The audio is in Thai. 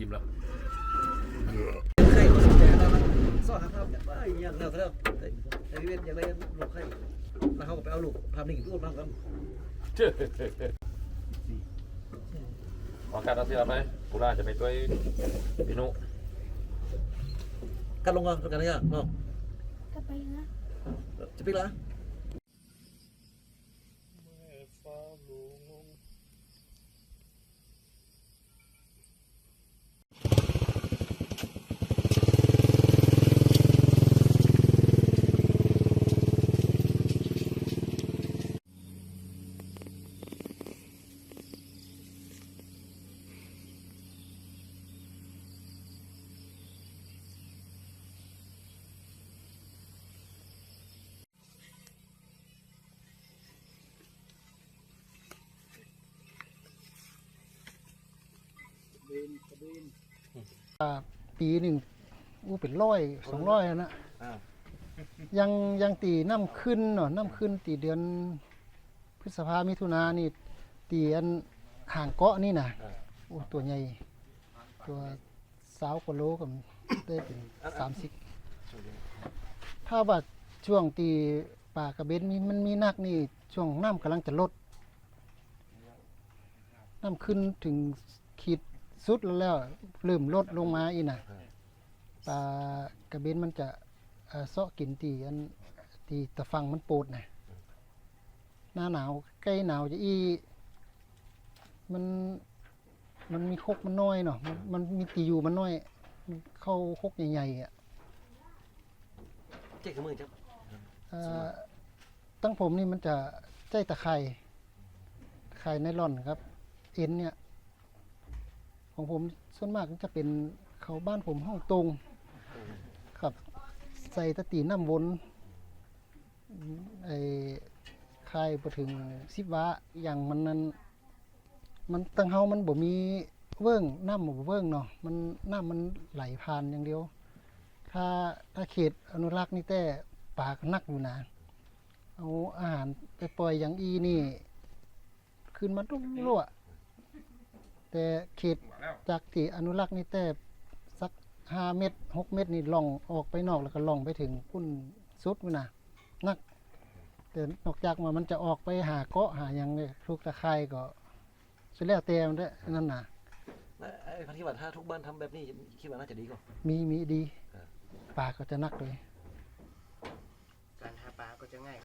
อยิ้มแล้วไข่เขาสนใจแล้วมันสอนทางภาพเนี่ยว่าอย่างเงี้ยแล้วแล้วแต่แต่พี่เวทอยากได้ลูกไข่แล้วเขาก็ไปเอาลูกภาพนิ่งรูปมาครับเจ้ขอการเอาเสื้อไหมกูราจะไปตัวพี่นุกันลงก่อนกันนะเนี่ยเนาะก็ไปนะจะปิดละ ปีหนึ่งอู้เป็นร้อยสองร้อยนะยังยังตีน้ำขึ้นเนาะน้ำขึ้นตีเดือนพฤษภามิถุนานี่ตีอันห่างเกาะนี่นะโอ้ตัวใหญ่ ตัวสาวกว่าโลกับได้เป็นสามสิบถ้าว่าช่วงตีป่ากระเบนมีมันมีนักนี่ ช่วงน้ำกำลังจะลด น้ำขึ้นถึงขีด สุดแล้วแล้วเริ่มลดลงมาอีกนะปลากระเบนมันจะเอ่อเซาะกินตีอันตีตะฟังมันโปดนะหน้าหนาวใกล้หนาวจะอีมันมันมีคกมันน้อยเนาะมันมันมีตีอยู่มันน้อยมันเข้าคกใหญ่ๆอะเจ๊กับมือจ้ะเอ่อตั้งผมนี่มันจะใจตะไคร่ไข่ไนลอนครับ เอ็นเนี่ย ของผมส่วนมากจะเป็นเขาบ้านผมห้องตรงครับใส่ตะตีน้ำวนไอ้ไข่พอถึงสิบวะอย่างมันนั้นมันตั้งเฮามันบ่มีเวิ้งน้ำบ่เวิ้งเนาะมันน้ำมันไหลผ่านอย่างเดียว ถ้าถ้าเขตอนุรักษ์นี่แต่ปากนักอยู่นะเอาอาหารไปปล่อยอย่างอีนี่ ขึ้นมาตุ้มรั่ว แต่เขตจากที่อนุรักษ์นี่แต่สักห้าเมตรหกเมตรนี่ล่องออกไปนอกแล้วก็ล่องไปถึงพุ่นสุดนู่นนะนักแต่นอกจากว่ามันจะออกไปหาเกาะหาอย่างเนี่ยทุกตะไคร่ก็สุดแล้วแต่มันได้อนั่นน่ะไอ้พันธิบัตถ้าทุกบ้านทำแบบนี้คิดว่าน่าจะดีกว่ามีมีดีครับป่าก็จะนักเลยอ